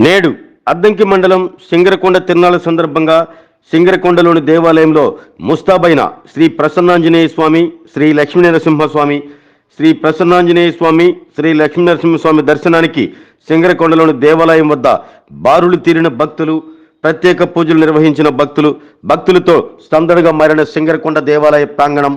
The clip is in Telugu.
నేడు అద్దంకి మండలం సింగరకొండ తిరునాళ్ళ సందర్భంగా సింగరకొండలోని దేవాలయంలో ముస్తాబైన శ్రీ ప్రసన్నాంజనేయ స్వామి శ్రీ లక్ష్మీనరసింహస్వామి శ్రీ ప్రసన్నాంజనేయ స్వామి శ్రీ లక్ష్మీనరసింహస్వామి దర్శనానికి సింగరకొండలోని దేవాలయం వద్ద బారులు తీరిన భక్తులు ప్రత్యేక పూజలు నిర్వహించిన భక్తులు భక్తులతో సందడిగా మారిన సింగరకొండ దేవాలయ ప్రాంగణం